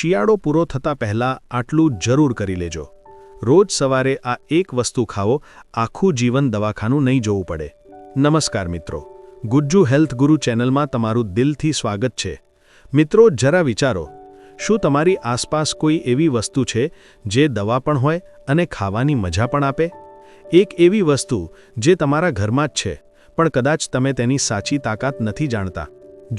શિયાળો પૂરો થતાં પહેલાં આટલું જરૂર કરી લેજો. રોજ સવારે આ એક વસ્તુ ખાઓ, આખું જીવન દવાખાનું નહીં જોવું પડે. નમસ્કાર મિત્રો. ગુજ્જુ હેલ્થ ગુરુ ચેનલમાં તમારું દિલથી સ્વાગત છે. મિત્રો, જરા વિચારો. શું તમારી આસપાસ કોઈ એવી વસ્તુ છે જે દવા પણ હોય અને ખાવાની મજા પણ આપે? એક એવી વસ્તુ જે તમારા ઘરમાં જ છે, પણ કદાચ તમે તેની સાચી તાકાત નથી જાણતા.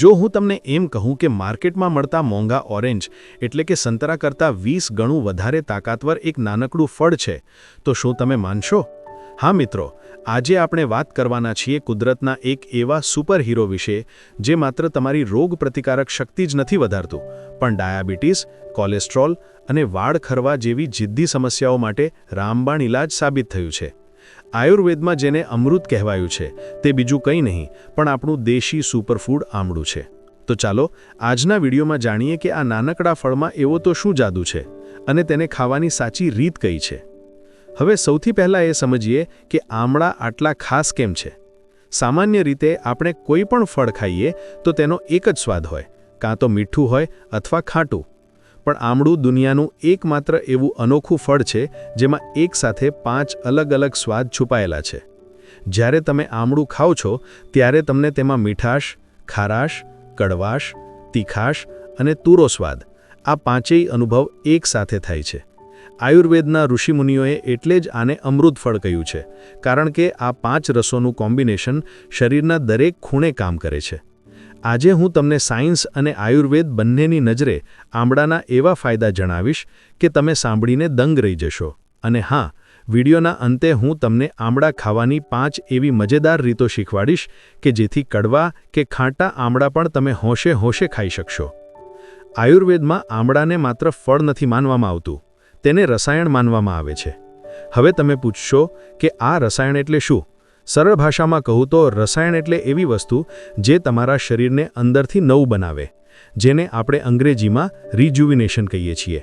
જો હું તમને એમ કહું કે માર્કેટમાં મળતા મોંઘા ઓરેન્જ એટલે કે સંતરા કરતાં વીસ ગણું વધારે તાકાતવર એક નાનકડું ફળ છે, તો શું તમે માનશો? હા મિત્રો, આજે આપણે વાત કરવાના છીએ કુદરતના એક એવા સુપર હીરો વિશે, જે માત્ર તમારી રોગ પ્રતિકારક શક્તિ જ નથી વધારતું, પણ ડાયાબિટીસ, કોલેસ્ટ્રોલ અને વાળ ખરવા જેવી જિદ્દી સમસ્યાઓ માટે રામબાણ ઇલાજ સાબિત થયું છે. આયુર્વેદમાં જેને અમૃત કહેવાયું છે, તે બીજું કંઈ નહીં, પણ આપણું દેશી સુપરફૂડ આમળું છે. તો ચાલો, આજના વિડીયોમાં જાણીએ કે આ નાનકડા ફળમાં એવો તો શું જાદુ છે, અને તેને ખાવાની સાચી રીત કઈ છે? હવે સૌથી પહેલાં એ સમજીએ કે આમળા આટલા ખાસ કેમ છે. સામાન્ય રીતે આપણે કોઈ પણ ફળ ખાઈએ, તો તેનો એક જ સ્વાદ હોય, કાં તો મીઠું હોય અથવા ખાટું. પણ આમળું દુનિયાનું એકમાત્ર એવું અનોખું ફળ છે, જેમાં એકસાથે પાંચ અલગ અલગ સ્વાદ છુપાયેલા છે. જ્યારે તમે આમળું ખાઓ છો, ત્યારે તમને તેમાં મીઠાશ, ખારાશ, કડવાશ, તીખાશ અને તુરો સ્વાદ, આ પાંચેય અનુભવ એકસાથે થાય છે. આયુર્વેદના ઋષિમુનિઓએ એટલે જ આને અમૃત ફળ કહ્યું છે, કારણ કે આ પાંચ રસોનું કોમ્બિનેશન શરીરના દરેક ખૂણે કામ કરે છે. આજે હું તમને સાયન્સ અને આયુર્વેદ બંનેની નજરે આમળાના એવા ફાયદા જણાવીશ કે તમે સાંભળીને દંગ રહી જશો. અને હા, વિડીયોના અંતે હું તમને આમળા ખાવાની પાંચ એવી મજેદાર રીતો શીખવાડીશ કે જેથી કડવા કે ખાંટા આમળા પણ તમે હોશે હોશે ખાઈ શકશો. આયુર્વેદમાં આમળાને માત્ર ફળ નથી માનવામાં આવતું, તેને રસાયણ માનવામાં આવે છે. હવે તમે પૂછશો કે આ રસાયણ એટલે શું? સરળ ભાષામાં કહું તો રસાયણ એટલે એવી વસ્તુ જે તમારા શરીરને અંદરથી નવું બનાવે, જેને આપણે અંગ્રેજીમાં રિજુવિનેશન કહીએ છીએ.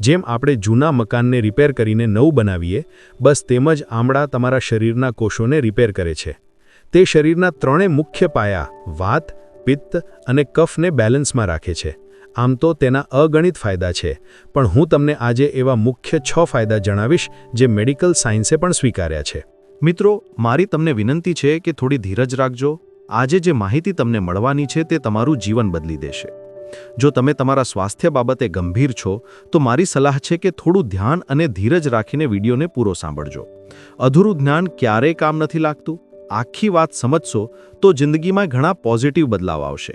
જેમ આપણે જૂના મકાનને રિપેર કરીને નવું બનાવીએ, બસ તેમ જ આમળા તમારા શરીરના કોષોને રિપેર કરે છે. તે શરીરના ત્રણેય મુખ્ય પાયા, વાત, પિત્ત અને કફને બેલેન્સમાં રાખે છે. આમ તો તેના અગણિત ફાયદા છે, પણ હું તમને આજે એવા મુખ્ય છ ફાયદા જણાવીશ જે મેડિકલ સાયન્સે પણ સ્વીકાર્યા છે. મિત્રો, મારી તમને વિનંતી છે કે થોડી ધીરજ રાખજો. આજે જે માહિતી તમને મળવાની છે તે તમારું જીવન બદલી દેશે. જો તમે તમારા સ્વાસ્થ્ય બાબતે ગંભીર છો, તો મારી સલાહ છે કે થોડું ધ્યાન અને ધીરજ રાખીને વિડીયોને પૂરો સાંભળજો. અધૂરું જ્ઞાન ક્યારેય કામ નથી લાગતું. આખી વાત સમજશો, તો જિંદગીમાં ઘણા પોઝિટિવ બદલાવ આવશે.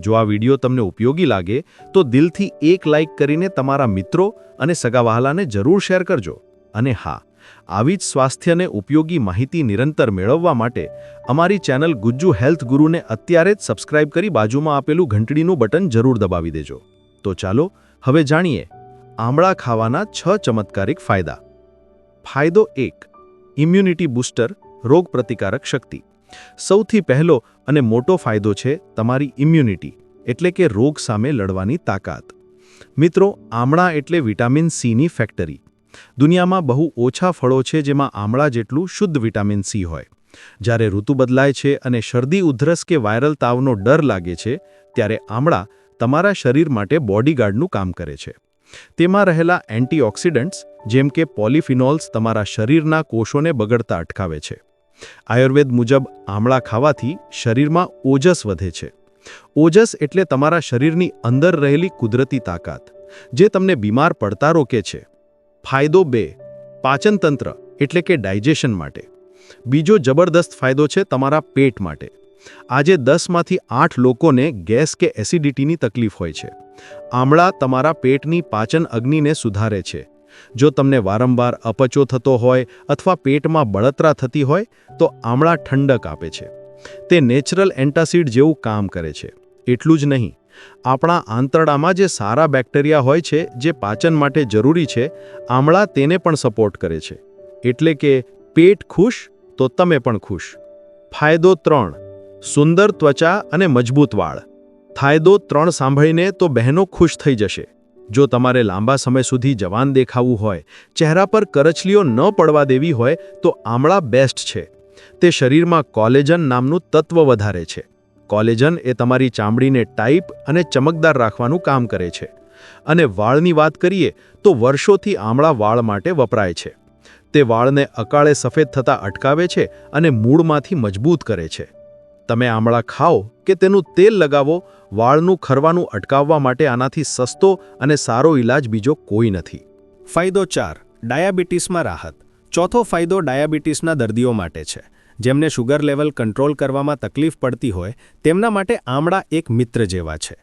જો આ વીડિયો તમને ઉપયોગી લાગે, તો દિલથી એક લાઇક કરીને તમારા મિત્રો અને સગાવહાલાને જરૂર શેર કરજો. અને હા આવી જ સ્વાસ્થ્યને ઉપયોગી માહિતી નિરંતર મેળવવા માટે અમારી ચેનલ ગુજ્જુ હેલ્થ ગુરુને અત્યારે જ સબસ્ક્રાઇબ કરી બાજુમાં આપેલું ઘંટડીનું બટન જરૂર દબાવી દેજો. તો ચાલો, હવે જાણીએ, આમળા ખાવાના છ ચમત્કારિક ફાયદા. ફાયદો એક ઇમ્યુનિટી બૂસ્ટર રોગ પ્રતિકારક શક્તિ. સૌથી પહેલો અને મોટો ફાયદો છે તમારી ઇમ્યુનિટી એટલે કે રોગ સામે લડવાની તાકાત. મિત્રો, આમળા એટલે વિટામિન સીની ફેક્ટરી દુનિયામાં બહુ ઓછા ફળો છે જેમાં આમળા જેટલું શુદ્ધ વિટામિન સી હોય. જ્યારે ઋતુ બદલાય છે અને શરદી, ઉધરસ કે વાયરલ તાવનો ડર લાગે છે, ત્યારે આમળા તમારા શરીર માટે બોડીગાર્ડનું કામ કરે છે. તેમાં રહેલા એન્ટીઓક્સિડન્ટ્સ, જેમ કે પોલિફિનોલ્સ, તમારા શરીરના કોષોને બગડતા અટકાવે છે. આયુર્વેદ મુજબ આમળા ખાવાથી શરીરમાં ઓજસ વધે છે. ઓજસ એટલે તમારા શરીરની અંદર રહેલી કુદરતી તાકાત, જે તમને બીમાર પડતા રોકે છે. ફાયદો બે પાચનતંત્ર એટલે કે ડાયજેશન માટે. બીજો જબરદસ્ત ફાયદો છે તમારા પેટ માટે. આજે દસમાંથી આઠ લોકોને ગેસ કે એસિડિટીની તકલીફ હોય છે. આમળા તમારા પેટની પાચન અગ્નિને સુધારે છે. જો તમને વારંવાર અપચો થતો હોય અથવા પેટમાં બળતરા થતી હોય, તો આમળા ઠંડક આપે છે. તે નેચરલ એન્ટાસિડ જેવું કામ કરે છે. એટલું જ નહીં આપણા આંતરડામાં જે સારા બેક્ટેરિયા હોય છે, જે પાચન માટે જરૂરી છે, આમળા તેને પણ સપોર્ટ કરે છે. એટલે કે, પેટ ખુશ તો તમે પણ ખુશ. ફાયદો ત્રણ. સુંદર ત્વચા અને મજબૂત વાળ. ફાયદો ત્રણ સાંભળીને તો બહેનો ખુશ થઈ જશે. જો તમારે લાંબા સમય સુધી જવાન દેખાવું હોય, ચહેરા પર કરચલીઓ ન પડવા દેવી હોય, તો આમળા બેસ્ટ છે. તે શરીરમાં કોલેજન નામનું તત્વ વધારે છે. કોલેજન એ તમારી ચામડીને ટાઈપ અને ચમકદાર રાખવાનું કામ કરે છે. અને વાળની વાત કરીએ, તો વર્ષોથી આમળા વાળ માટે વપરાય છે. તે વાળને અકાળે સફેદ થતા અટકાવે છે અને મૂળમાંથી મજબૂત કરે છે. તમે આમળા ખાઓ કે તેનું તેલ લગાવો, વાળનું ખરવાનું અટકાવવા માટે આનાથી સસ્તો અને સારો ઇલાજ બીજો કોઈ નથી. ફાયદો ચાર, ડાયાબિટીસમાં રાહત. ચોથો ફાયદો ડાયાબિટીસના દર્દીઓ માટે છે. જેમને શુગર લેવલ કંટ્રોલ કરવામાં તકલીફ પડતી હોય, તેમના માટે આમળા એક મિત્ર જેવા છે.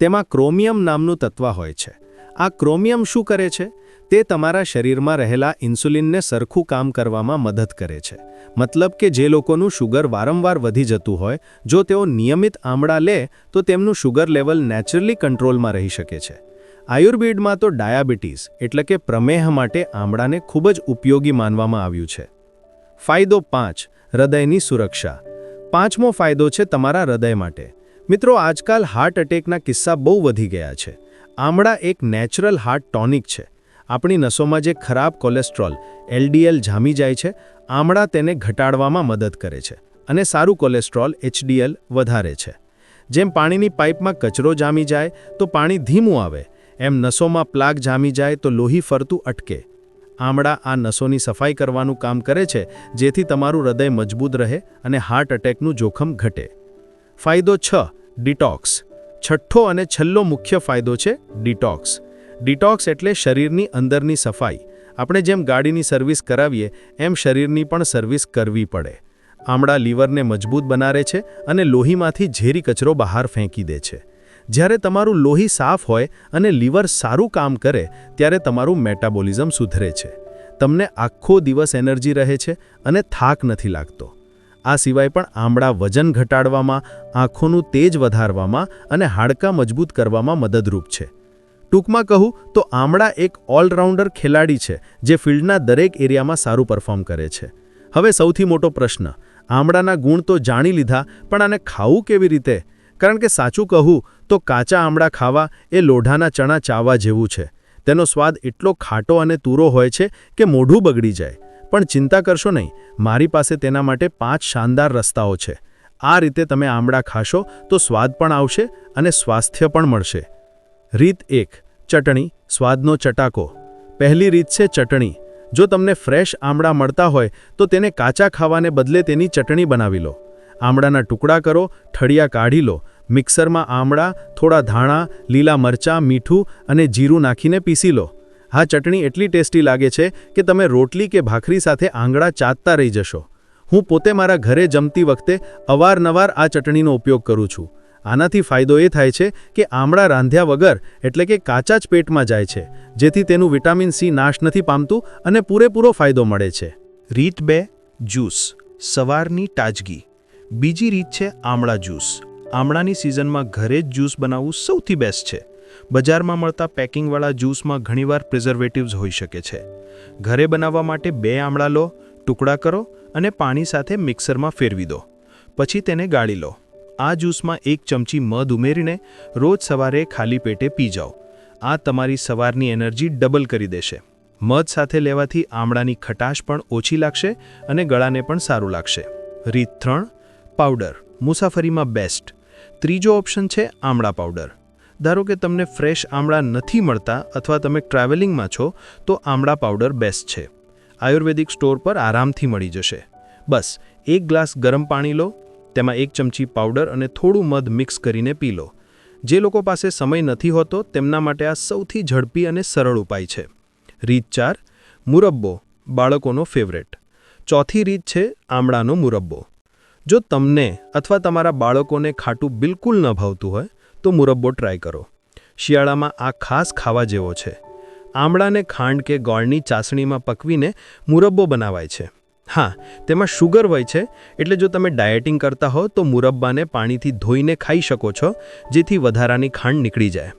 તેમાં ક્રોમિયમ નામનું તત્વ હોય છે. આ ક્રોમિયમ શું કરે છે? તે તમારા શરીરમાં રહેલા ઇન્સ્યુલિનને સરખું કામ કરવામાં મદદ કરે છે. મતલબ કે જે લોકોનું શુગર વારંવાર વધી જતું હોય, જો તેઓ નિયમિત આમળા લે, તો તેમનું શુગર લેવલ નેચરલી કંટ્રોલમાં રહી શકે છે. આયુર્વેદમાં તો ડાયાબિટીસ એટલે કે પ્રમેહ માટે આમળાને ખૂબ જ ઉપયોગી માનવામાં આવ્યું છે. ફાયદો પાંચ. હૃદયની સુરક્ષા. પાંચમો ફાયદો છે તમારા હૃદય માટે. મિત્રો, આજકાલ હાર્ટ એટેકના કિસ્સા બહુ વધી ગયા છે. આમળા એક નેચરલ હાર્ટ ટોનિક છે. આપણી નસોમાં જે ખરાબ કોલેસ્ટ્રોલ એલડીએલ જામી જાય છે, આમળા તેને ઘટાડવામાં મદદ કરે છે અને સારું કોલેસ્ટ્રોલ એચડીએલ વધારે છે. જેમ પાણીની પાઇપમાં કચરો જામી જાય, તો પાણી ધીમું આવે. એમ નસોમાં પ્લાગ જામી જાય, તો લોહી ફરતું અટકે. આમળા આ નસોની સફાઈ કરવાનું કામ કરે છે, જેથી તમારું હૃદય મજબૂત રહે અને હાર્ટ એટેકનું જોખમ ઘટે. ફાયદો છ ડિટોક્સ છઠ્ઠો અને છેલ્લો મુખ્ય ફાયદો છે ડિટોક્સ ડિટોક્સ એટલે શરીરની અંદરની સફાઈ. આપણે જેમ ગાડીની સર્વિસ કરાવીએ, એમ શરીરની પણ સર્વિસ કરવી પડે. આમળા લીવરને મજબૂત બનાવે છે અને લોહીમાંથી ઝેરી કચરો બહાર ફેંકી દે છે. જ્યારે તમારું લોહી સાફ હોય અને લીવર સારું કામ કરે, ત્યારે તમારું મેટાબોલિઝમ સુધરે છે. તમને આખો દિવસ એનર્જી રહે છે અને થાક નથી લાગતો. આ સિવાય પણ આમળા વજન ઘટાડવામાં, આંખોનું તેજ વધારવામાં અને હાડકાં મજબૂત કરવામાં મદદરૂપ છે. ટૂંકમાં કહું તો આમળા એક ઓલરાઉન્ડર ખેલાડી છે જે ફિલ્ડના દરેક એરિયામાં સારું પરફોર્મ કરે છે. હવે સૌથી મોટો પ્રશ્ન. આમળાના ગુણ તો જાણી લીધા, પણ આને ખાવું કેવી રીતે? કારણ કે સાચું કહું તો કાચા આમળા ખાવા એ લોઢાના ચણા ચાવવા જેવું છે. તેનો સ્વાદ એટલો ખાટો અને તૂરો હોય છે કે મોઢું બગડી જાય. પણ ચિંતા કરશો નહીં, મારી પાસે તેના માટે પાંચ શાનદાર રસ્તાઓ છે. આ રીતે તમે આમળા ખાશો તો સ્વાદ પણ આવશે અને સ્વાસ્થ્ય પણ મળશે. રીત એક, ચટણી, સ્વાદનો ચટાકો. પહેલી રીત છે ચટણી. જો તમને ફ્રેશ આમળા મળતા હોય તો તેને કાચા ખાવાને બદલે તેની ચટણી બનાવી લો. આમળાના ટુકડા કરો, ઠળિયા કાઢી લો. મિક્સરમાં આમળા, થોડા ધાણા, લીલા મરચાં, મીઠું અને જીરું નાખીને પીસી લો. આ ચટણી એટલી ટેસ્ટી લાગે છે કે તમે રોટલી કે ભાખરી સાથે આંગળા ચાતતા રહી જશો. હું પોતે મારા ઘરે જમતી વખતે અવારનવાર આ ચટણીનો ઉપયોગ કરું છું. આનાથી ફાયદો એ થાય છે કે આમળા રાંધ્યા વગર એટલે કે કાચા જ પેટમાં જાય છે, જેથી તેનું વિટામિન સી નાશ નથી પામતું અને પૂરેપૂરો ફાયદો મળે છે. રીત બે, જ્યુસ. સવારની તાજગી. બીજી રીત છે આમળા જ્યુસ. આમળાની સિઝનમાં ઘરે જ જ્યુસ બનાવવું સૌથી બેસ્ટ છે. બજારમાં મળતા પેકિંગવાળા જ્યુસમાં ઘણીવાર પ્રિઝર્વેટિવ્સ હોઈ શકે છે. ઘરે બનાવવા માટે બે આમળા લો, ટુકડા કરો અને પાણી સાથે મિક્સરમાં ફેરવી દો. પછી તેને ગાળી લો. આ જ્યુસમાં એક ચમચી મધ ઉમેરીને રોજ સવારે ખાલી પેટે પી જાઓ. આ તમારી સવારની એનર્જી ડબલ કરી દેશે. મધ સાથે લેવાથી આમળાની ખટાશ પણ ઓછી લાગશે અને ગળાને પણ સારું લાગશે. રીત ત્રણ પાવડર, મુસાફરીમાં બેસ્ટ ત્રીજો ઓપ્શન છે આમળા પાવડર. ધારો કે તમને ફ્રેશ આમળા નથી મળતા અથવા તમે ટ્રાવેલિંગમાં છો, તો આમળા પાવડર બેસ્ટ છે. આયુર્વેદિક સ્ટોર પર આરામથી મળી જશે. બસ, એક ગ્લાસ ગરમ પાણી લો, તેમાં એક ચમચી પાવડર અને થોડું મધ મિક્સ કરીને પી લો. જે લોકો પાસે સમય નથી હોતો, તેમના માટે આ સૌથી ઝડપી અને સરળ ઉપાય છે. રીત ચાર, મુરબ્બો, બાળકોનો ફેવરેટ ચોથી રીત છે આમળાનો મુરબ્બો. જો તમને અથવા તમારા બાળકોને ખાટું બિલકુલ ન ભાવતું હોય, તો મુરબ્બો ટ્રાય કરો. શિયાળામાં આ ખાસ ખાવા જેવો છે. આમળાને ખાંડ કે ગોળની ચાસણીમાં પકવીને મુરબ્બો બનાવાય છે. હા, તેમાં શુગર હોય છે, એટલે જો તમે ડાયટિંગ કરતા હો, તો મુરબ્બાને પાણીથી ધોઈને ખાઈ શકો છો, જેથી વધારાની ખાંડ નીકળી જાય.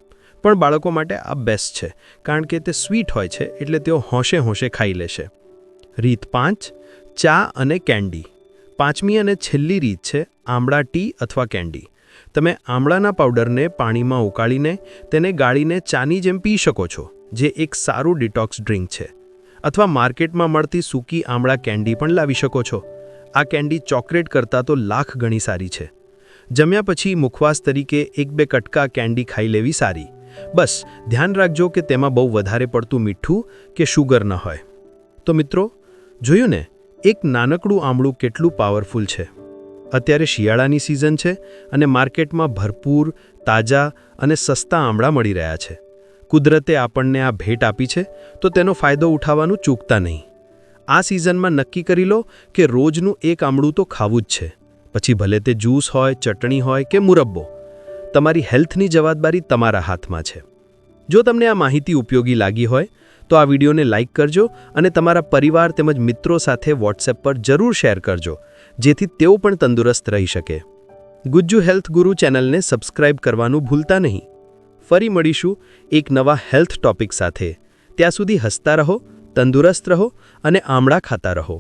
પણ બાળકો માટે આ બેસ્ટ છે, કારણ કે તે સ્વીટ હોય છે, એટલે તેઓ હોંશે હોંશે ખાઈ લેશે. રીત પાંચ, ચા અને કેન્ડી. પાંચમી અને છેલ્લી રીત છે આમળા ટી અથવા કેન્ડી. તમે આમળાના પાવડરને પાણીમાં ઉકાળીને તેને ગાળીને ચાની જેમ પી શકો છો, જે એક સારું ડિટોક્સ ડ્રિંક છે. અથવા માર્કેટમાં મળતી સૂકી આમળા કેન્ડી પણ લાવી શકો છો. આ કેન્ડી ચોકલેટ કરતાં તો લાખ ગણી સારી છે. જમ્યા પછી મુખવાસ તરીકે એક બે કટકા કેન્ડી ખાઈ લેવી સારી. બસ, ધ્યાન રાખજો કે તેમાં બહુ વધારે પડતું મીઠું કે શુગર ન હોય. તો મિત્રો, જોયું ને? એક નાનકડું આમળું કેટલું પાવરફુલ છે. અત્યારે શિયાળાની સિઝન છે અને માર્કેટમાં ભરપૂર, તાજા અને સસ્તા આમળા મળી રહ્યા છે. કુદરતે આપણને આ ભેટ આપી છે, તો તેનો ફાયદો ઉઠાવવાનું ચૂકતા નહીં. આ સિઝનમાં નક્કી કરી લો કે રોજનું એક આમળું તો ખાવું જ છે. પછી ભલે તે જ્યુસ હોય, ચટણી હોય કે મુરબ્બો, તમારી હેલ્થની જવાબદારી તમારા હાથમાં છે. જો તમને આ માહિતી ઉપયોગી લાગી હોય તો આ વિડીયોને લાઇક કરજો અને તમારા પરિવાર તેમજ મિત્રો સાથે વોટ્સએપ પર જરૂર શેર કરજો, જેથી તેઓ પણ તંદુરસ્ત રહી શકે. ગુજ્જુ હેલ્થ ગુરુ ચેનલને સબસ્ક્રાઇબ કરવાનું ભૂલતા નહીં. ફરી મળીશું એક નવા હેલ્થ ટોપિક સાથે. ત્યાં સુધી હસતા રહો, તંદુરસ્ત રહો અને આમળા ખાતા રહો.